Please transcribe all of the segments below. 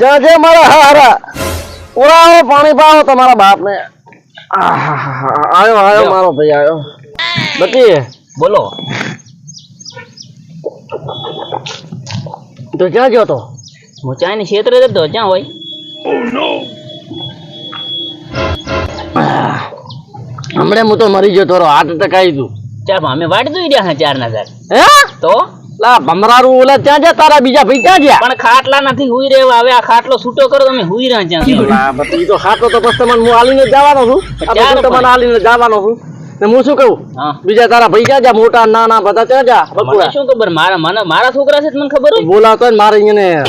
જ્યાં જે મારા હારા ઉડાવો પાણી પાવો તમારા બાપને. આયો આયો મારો ભાઈ આયો. બતી બોલો. તો ક્યાં ગયો તો? હું ચાઇની ક્ષેત્રે જતો ક્યાં હોય? હમણાં હું તો મરી ગયો તારો હાર્ટ એટેક આવી તું ચાલ અમે વાટ જોઈ રહ્યા ચાર ના ચાર હે? તો? લા ભમરારું ઓલા ત્યાં જા તારા બીજા ભાઈ ક્યાં ગયા પણ ખાટલા નથી હુઈ રહેવા. હવે આ ખાટલો છૂટો કરો તમે હુઈ રહ્યા ક્યાં લા, બતી તો ખાતો તો બસ તમને હું હાલીને જવાનો છું. આ તમને હાલીને જવાનો છું. ને હું શું કહું? બીજા તારા ભાઈ જા મોટા નાના બધા ત્યાં જા બકુડા. શું ખબર? મારા મને મારા છોકરા છે મને ખબર હોય? બોલાવતો હોય મારે અહીંયા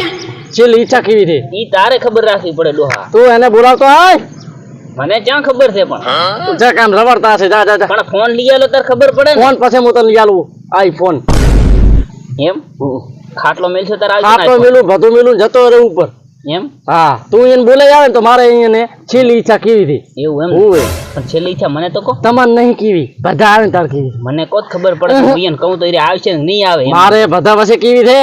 છેલ્લી ઈચ્છા કેવી છે? ઈ તારે ખબર રાખવી પડે ડોહા. તું એને બોલાવતો હાય? મને ક્યાં ખબર છે પણ? જા કામ રવડતા છે જા જા જા. પણ ફોન લઈ આલો તારે ખબર પડે ફોન પછી હું તને લઈ આલું. IPhone. એમ? ખાટલો મેલશે તારે ખાટલો મેલું બધું મેલું જતો રહે ઉપર. એમ? હા તું એને બોલાઈ આવે તો મારે એને છેલ્લી ઈચ્છા કેવી હતી? એવું એમ? હું પણ છેલ્લી ઈચ્છા મને તો કહો. તમારે નહીં કેવી. બધા આવે તાર કેવી. મને કોત ખબર પડે ઈયન કહું તો એ આવશે ને નહીં આવે મારે બધા પાસે કેવી છે?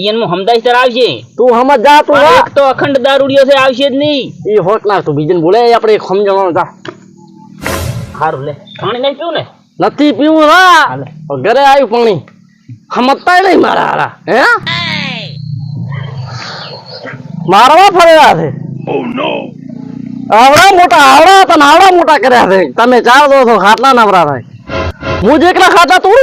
ઈયન હું સમજાઈશ તાર આવશે? તું સમજ જા તું એક તો અખંડ દારૂડિયો છે આવશે જ નહીં. એ હોટ ના તું. બીજાને બોલાય આપણે સમજણો જા. સારું લે. પાણી નહીં પીવું ને? નથી પીવું હા ઘરે આવ્યું પાણી. સમજતા નહીં મારા હારા હે મારવા ફરેલા છે આવડા મોટા આવડા તને આવડા મોટા કર્યા છે તમે ચાર દોસ્તો ખાટલા નવરા થાય હું જેટલા ખાતા તું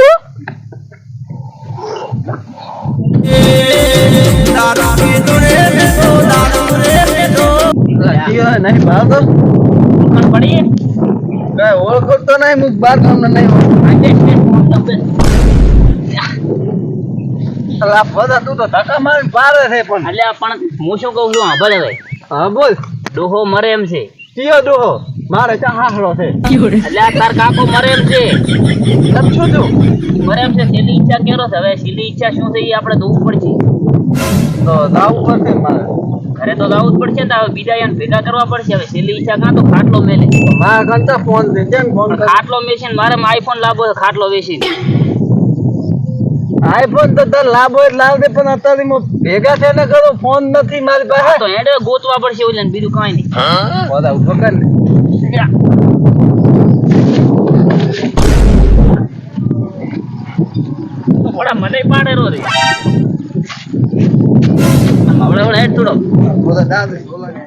ઓળખતો નહીં બાર કામ નહીં આજે છે ફોન તમને. અલા બધા તું તો ધક્કા મારીને પારે છે પણ. એટલે પણ હું શું કહું છું? સાંભળે ભાઈ. હા બોલ. ડોહો મરે એમ છે. કયો ડોહો? મારે ચા હાસડો છે. એટલે આ તાર કાકો મરે એમ છે. શું તું? મરે એમ છે. છેલ્લી ઈચ્છા કેરો છે? હવે છેલ્લી ઈચ્છા શું છે એ આપણે જોવું પડશે. તો જાવું પડશે મારે. ઘરે તો લાવવું જ પડશે ને હવે બીજા એને ભેગા કરવા પડશે. હવે છેલ્લી ઈચ્છા કાં તો ખાટલો મેલે. મારા ઘંટા ફોન દે. ફોન ખાટલો મેસીને મારે આઈફોન લાવવો ખાટલો વેચીને. આઈફોન તો તને લાભો હોય લાવ દે પણ અત્યારે હું ભેગા થઈને કરું ફોન નથી મારી પાસે. તો હેડે ગોતવા પડશે ઓલે ને બીજું કાઈ નહીં. બધા ઊભો કર ને. થોડા મને પાડેલો રે. હમણાં હમણાં હેડ થોડો. બધા દાદા બોલાવે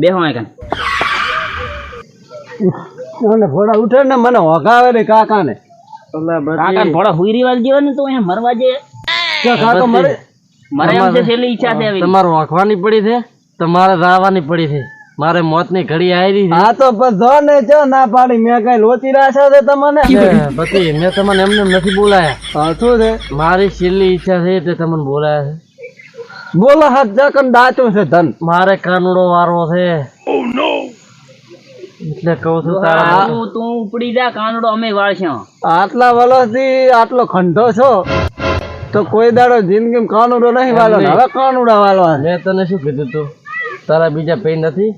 બેહો અહીં કાન અને ફોડા ઉઠે ને મને હોગાવે ને કાકા ને કાકા ફોડા હુઈ રિવાજ જેવા ને તો અહીંયા મરવા જે. કાકા મરે? મરે એમ છે છેલ્લી ઈચ્છા છે તમારે વાંખવાની પડી છે? તમારે રાવાની પડી છે. મારે મોતની ઘડી આવી હા તો ને જો ના પાડી મેં કઈ લોચી રાખ્યા છે તમને? પછી મેં તમને એમને નથી બોલાયા. શું છે? મારી છેલ્લી ઈચ્છા છે એટલે તમને બોલાયા છે. બોલો હાથ જકન દાચું છે ધન. મારે કાનુડો વારો છે. એટલે કહું છું તારા તું તું ઉપડી જા કાનડો અમે વાળશે. આટલા વર્ષથી આટલો ખંડો છો તો કોઈ દાડો જિંદગી કાનુડો નહીં વાલો હવે કાનુડા વાળવા છે. મેં તને શું કીધું તું? તારા બીજા પૈ નથી?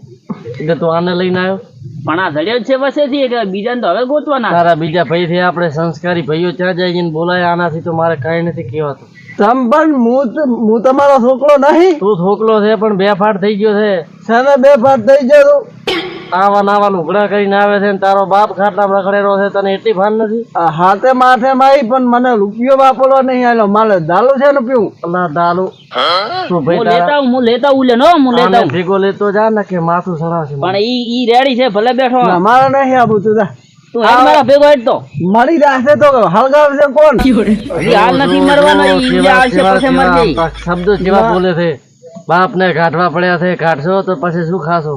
એટલે તું આને લઈને આવ્યો? પણ આ ધડ્યો છે વસેથી એટલે બીજાને તો હવે ગોતવાના. તારા બીજા ભાઈ થી આપણે સંસ્કારી ભાઈઓ ત્યાં જઈને બોલાય? આનાથી તો મારે કઈ નથી કહેવાતું. તમ પણ હું તમારો છોકરો નહીં. તું છોકરો છે પણ બે ફાટ થઈ ગયો છે. સાને બે ફાટ થઈ ગયો આવા નાવા લુગડા કરીને આવે છે ને તારો બાપ ખાટલા રખડેલો છે તને એટલી ભાન નથી? હાથે માથે માઈ પણ મને રૂપિયો વાપરવા નહીં આવેલો મારે દાલુ છે ને પીવું? અલ્લા દાલુ. તું ભાઈ લેતા હું લેતા આવું લે હું લેતા આને ભેગો લેતો જા ને કે માથું સડાવશે પણ ઈ ઈ રેડી છે ભલે બેઠો મારે નહીં આબુ તું જા. ભેગો તો. મરી જશે તો હળગાવશે કોણ? હાલ નથી મરવાનો શબ્દો કેવા બોલે છે. બાપ ને કાઢવા પડ્યા છે કાઢશો તો પછી શું ખાશો?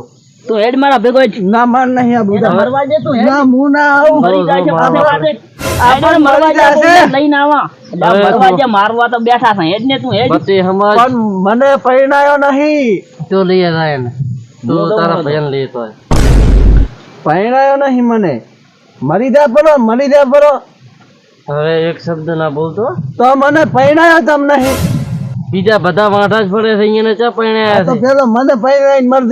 તું હેડ મારા ભેગો ના માર નહીં આ એને મરવા દે તું ના હું ના આવું. મરી જાય છે પાસે વાતે. આ મરવા મરી દે. તું લઈને આવા. મરવા તું- દે, મારવા તો બેઠા છે. હેડ ને તું હેડ. બતે સમજ પણ મને પરણાયો નહીં. તો લઈ જાય ને તો તારા. ભજન લેતો હોય પરણાયો નહીં મને. મરી જા પરો મરી જા પરો હવે એક શબ્દ ના બોલતો. તો મને પરણાયો તમ નહીં. બીજા બધા વાંઢા જ પડે છે અહીંયા ચા તો છે. પેલો મને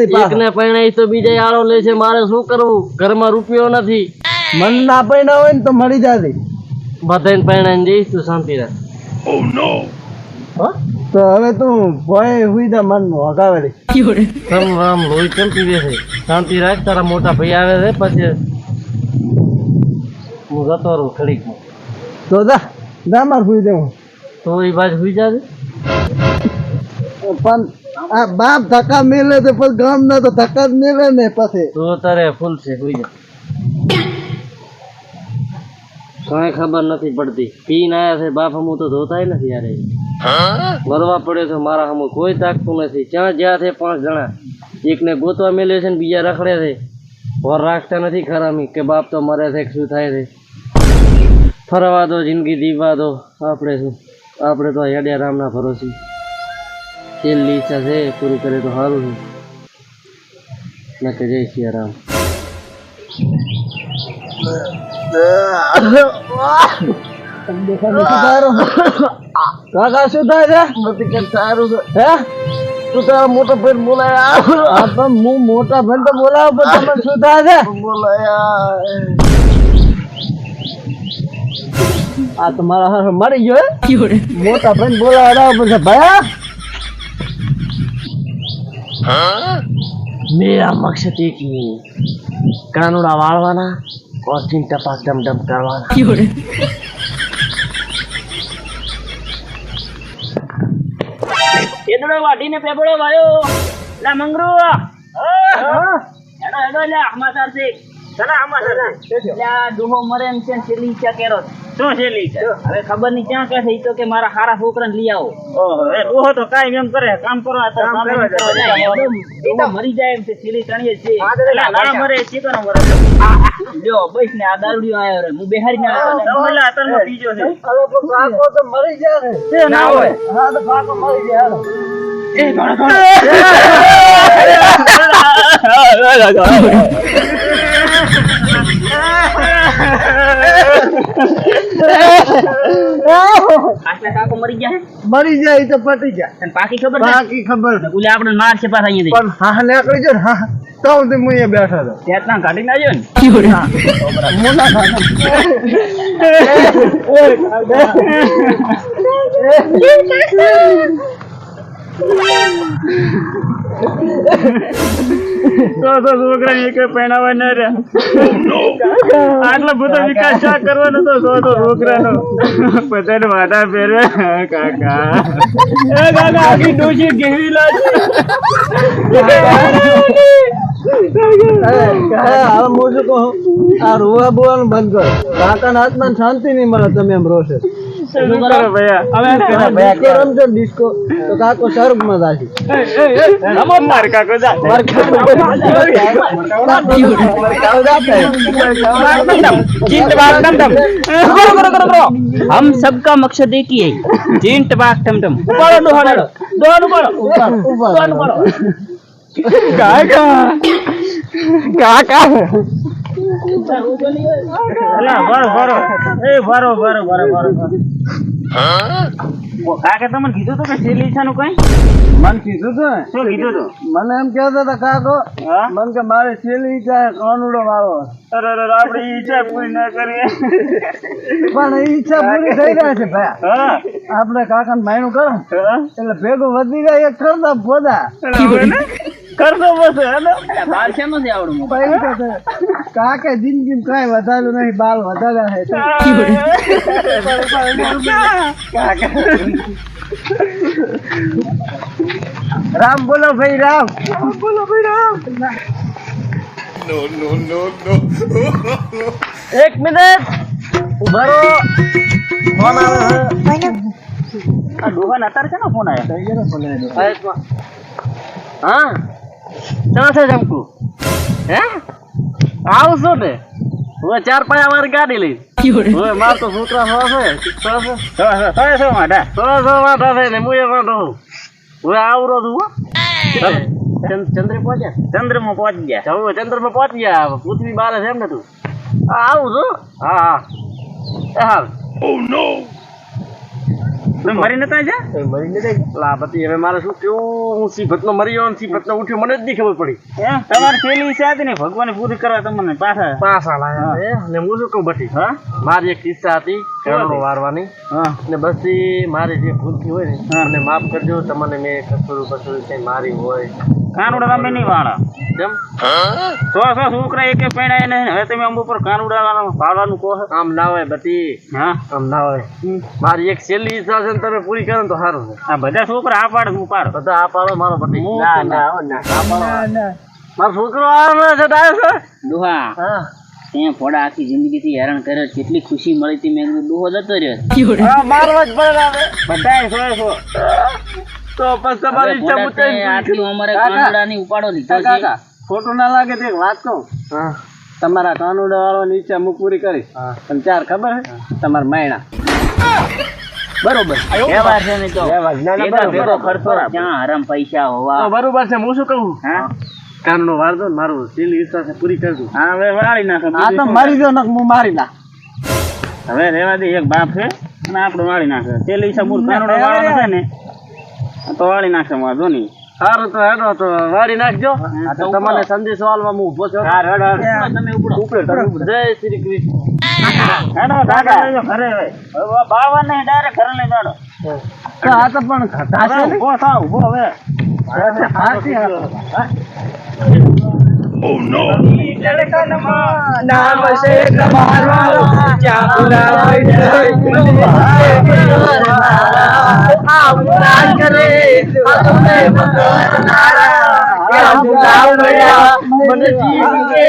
એક પાછો. ને પરણાઈ તો બીજા આળો લે છે મારે શું કરવું? ઘરમાં રૂપિયો નથી. મન ના પરણાયો હોય ને તો મળી જાતી બધાને પરણાઈને જઈશ તું શાંતિ રાખ તો હવે તું ભય હુઈ દે મન હગાવેલી રામ રામ લોહી કેમ પીવે છે શાંતિ રાખ તારા મોટા ભાઈ આવે છે પછી હું જતો રહું ખડીક તો જા જા માર હુઈ દે તો એ બાજુ સુઈ જાજે? પણ આ બાપ ધક્કા મેલે તો પણ ગામ ના તો ધક્કા મેલે ને પછી. તું તારે ફૂલ છે જા. કાંઈ ખબર નથી પડતી. પીને આયા છે, બાપ હમું તો ધોતાય નથી યારે મરવા પડ્યો છે, મારા હમું કોઈ તાકતું નથી. જ્યાં જ્યાં છે પાંચ જણા. એકને ગોતવા મેલે છે ને બીજા રખડે છે. વર રાખતા નથી ખરામી કે બાપ તો મરે છે શું થાય છે. ફરવા દો, જિંદગી જીવવા દો. આપણે શું? આપણે તો હેડ્યા રામના ભરોસી. છેલ્લી ઈચ્છા છે પૂરી કરે તો સારું છે. નકે જય સિયા રામ. કાકા શું થાય છે? નથી કે સારું છે હે? તું તારા મોટા ભાઈ બોલાયા. હું મોટા ભાઈ તો બોલાવ પણ શું થાય છે? બોલાયા. આ તમારા હાથ મરી ગયો હે? મોટા ભાઈ બોલાવા પછી ભયા મેરા મકસદ એક ही है કાનુડા વાળવાના और तीन टपाक डम डम करवाना એદડો વાઢીને પેપડો વાયો લા મંગરુ હેડો હેડો લે સમાચાર છે સના સમાચાર છે લે આ ડોહો મરે એમ છે ને છેલ્લી ઈચ્છા કેરો શું છેલ્લી ઈચ્છા હવે ખબર નહીં ક્યાં કહે છે ઈ તો કે મારા સારા છોકરાને લઈ આવો. ઓહો એ તો કાઈ એમ કરે કામ કરો આ તો કામ કરવા મરી જાય એમ છે છેલ્લી તણીએ છે ના મરે ન મરે જો બસ ને આ દારૂડિયો આવ્યો રે હું બેહારી ના આવ્યો તમને અતરમાં બીજો છે. હવે તો કાકો તો મરી જાય. તે ના હોય. હા તો કાકો મરી જાય. એ એ ઘણો આટલા કાકો મરી ગયા મરી જાય તો તને પાકી ખબર ખબર. ઓલે આપણે માર છે પાછા અહીંયાથી. પણ હા નીકળી જો હા તો હું અહીંયા બેઠો હતો. ત્યાં કાઢી નાજો ને? મોટા ખાતા આટલા બધો વિકાસ શા કરવાનો તો? સો તો આ રોવા બંધ કરો. કાકાના હાથમાં શાંતિ નહીં મળે, તમે એમ રોશે. શું કરો ભૈયા હવે ડિસ્કો રમજો ને ડિસ્કો તો કાકો સ્વર્ગમાં જાશે રમો માર કાકો જા हम सबका मकसद एक ही है जीन टबाक टम टम उपाड़ो दोहाड़ो दोहाड़ो उपाड़ो उपाड़ो કાકા કાકા અલા બરો બરો એ બરો બરો બરો બરો કાકા તમને કીધું તો કે કઈ? મને કીધું તું શું કીધું તું? મને એમ કહેતા હતા કાકો હા? કે મારે ઈચ્છા છે કાનુડો મારો અરે અરે આપણે ઈચ્છા પૂરી ના કરીએ. પણ ઈચ્છા પૂરી થઈ જાય છે ભાઈ. આપણે કાકાને માયણું કરો. એટલે ભેગું વધી જાય એક કરતા પોદા કરતો બસ હેલો બાલ છે નથી આવડું. કાકે જિંદગી કાંઈ વધાર્યું નહીં બાલ વધાર્યા છે. રામ બોલો ભાઈ રામ. બોલો ભાઈ રામ. એક મિનિટ. ઊભા રહો. ફોન આવે છે. આ દુકાન અત્યારે છે ને ફોન આવ્યો. હા? ક્યાં છે જમકુ. હે? આવું છું ને? હવે ચાર પાંચ વાર ગાડી લઈ હવે માર તો સૂત્ર સો છે. સો શું માટા સો સો છે ને હું એ વાંધો છું હવે આવરો છું ચંદ્ર ચંદ- ચંદ્રે પહોંચ્યા? ચંદ્રમાં પહોંચી ગયા. હવે ચંદ્રમાં પહોંચી ગયા. પૃથ્વી બારે છે એમ ને તું. હા આવું છું. હા હા. એ હાલ. તમે મરી નતા જા મરી નતા લા પતિ હવે મારે શું કેવું હું સિફતનો મરી ગયો ને સિફતનો ઉઠ્યો મને જ નહીં ખબર પડી. એમ તમારી પેલી ઈચ્છા હતી ને ભગવાને પૂરી કરવા તમને પાછા. પાછા લાયા છે. હું શું કહું બટી હા? મારી એક ઈચ્છા હતી કરોડો વારવાની. ને બસ મારી જે ભૂલથી હોય ને. મને માફ કરજો તમને મેં કસૂર બસૂર કઈ મારી હોય. કાનુડા તમે નહીં વાળા. કેમ? સો સો છોકરા એક પૈણા ને? હવે તમે અંબુ પર કાનુડા વાળવાનું કહો છો? આમ ના હોય બધી. હા. આમ ના હોય. મારી એક છેલ્લી ઈચ્છા છે ને તમે પૂરી કરો તો સારું છે. આ બધા છોકરા આ પાડે હું પાડો. બધા આ પાડો મારો પતિ ના ના. ના. આ પાડો. મારો છોકરો આવે છે ડાયો છે. દુહા હા. ત્યાં ફોડા આખી જિંદગીથી હેરાન કર્યો કેટલી ખુશી મળી હતી મેં. દુહો જતો રહ્યો. મારવા જ બધાય સો સો તો પછી તમારી ઈચ્છા મુતાબિક આટલી અમારે કાકા. કાનુડાની ઉપાડો લીધો છે. ખોટું ના લાગે તે વાત કહું. હા. તમારા કાનુડા વાળવાની ઈચ્છા હું પૂરી કરીશ. પણ ચાર ખબર છે? તમારા માયણા બરોબર. વ્યવહાર છે ને તો? વ્યવહાર. ના, ના, ભેગા બરોબર, ભેગો ખર્ચો ક્યાં હરામ પૈસા હોવા. બરોબર છે હું શું કહું? હા? કાનનો ને મારું છેલ્લી ઈચ્છા છે પૂરી કરજો. હા હવે વાળી નાખો. તો મારી દો ને હું મારી ના હવે રેવા દે એક બાપ છે અને આપણે વાળી નાખે. છેલ્લી ઈચ્છા મૂળ કાનુડો વાળવાનો છે ને તો વાળી નાખે વાંધો નહીં. સારું તો હેડો તો વાળી નાખજો. હા, તમને. સંદેશો આલવા હું ઊભો છો. હા તમે ઉપડો. ઉપડે જય શ્રી કૃષ્ણ. હેડો દાદા ઘરે બાવા ને ડાયરેક્ટ ઘરે લઈ જાડો. તો આ તો પણ ઊભો થા ઊભો હવે. હાથી હાલો. નામ છે તમારું કરે તમે ક્યાં મને જીવ કે